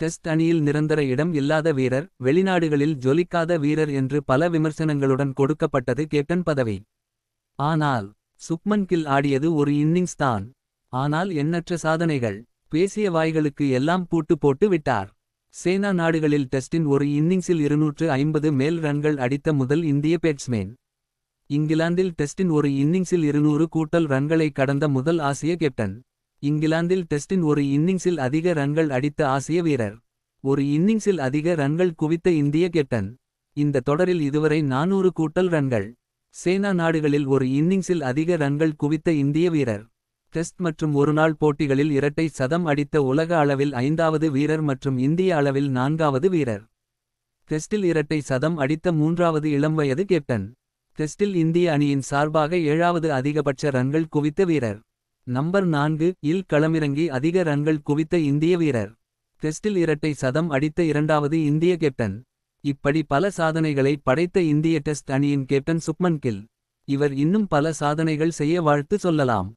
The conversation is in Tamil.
டெஸ்ட் அணியில் நிரந்தர இடம் இல்லாத வீரர் வெளிநாடுகளில் ஜொலிக்காத வீரர் என்று பல விமர்சனங்களுடன் கொடுக்கப்பட்டது கேப்டன் பதவி. ஆனால் சுக்மன் கில் ஆடியது ஒரு இன்னிங்ஸ் தான். ஆனால் எண்ணற்ற சாதனைகள். பேசிய வாய்களுக்கு எல்லாம் பூட்டு போட்டு விட்டார். சேனா நாடுகளில் டெஸ்டின் ஒரு இன்னிங்ஸில் 250 மேல் ரன்கள் அடித்த முதல் இந்திய பேட்ஸ்மேன். இங்கிலாந்தில் டெஸ்டின் ஒரு இன்னிங்ஸில் 200 கூட்டல் ரன்களை கடந்த முதல் ஆசிய கேப்டன். இங்கிலாந்தில் டெஸ்டின் ஒரு இன்னிங்ஸில் அதிக ரன்கள் அடித்த ஆசிய வீரர். ஒரு இன்னிங்ஸில் அதிக ரன்கள் குவித்த இந்திய கேப்டன். இந்த தொடரில் இதுவரை 400 கூட்டல் ரன்கள். சேனா நாடுகளில் ஒரு இன்னிங்ஸில் அதிக ரன்கள் குவித்த இந்திய வீரர். டெஸ்ட் மற்றும் ஒருநாள் போட்டிகளில் இரட்டை சதம் அடித்த உலக அளவில் ஐந்தாவது வீரர் மற்றும் இந்திய அளவில் நான்காவது வீரர். டெஸ்டில் இரட்டை சதம் அடித்த மூன்றாவது இளம்வயது கேப்டன். டெஸ்டில் இந்திய அணியின் சார்பாக ஏழாவது அதிகபட்ச ரன்கள் குவித்த வீரர். நம்பர் நான்கு இல் களமிறங்கி அதிக ரன்கள் குவித்த இந்திய வீரர். டெஸ்டில் இரட்டை சதம் அடித்த இரண்டாவது இந்திய கேப்டன். இப்படி பல சாதனைகளை படைத்த இந்திய டெஸ்ட் அணியின் கேப்டன் சுப்மன் கில். இவர் இன்னும் பல சாதனைகள் செய்ய வாழ்த்து சொல்லலாம்.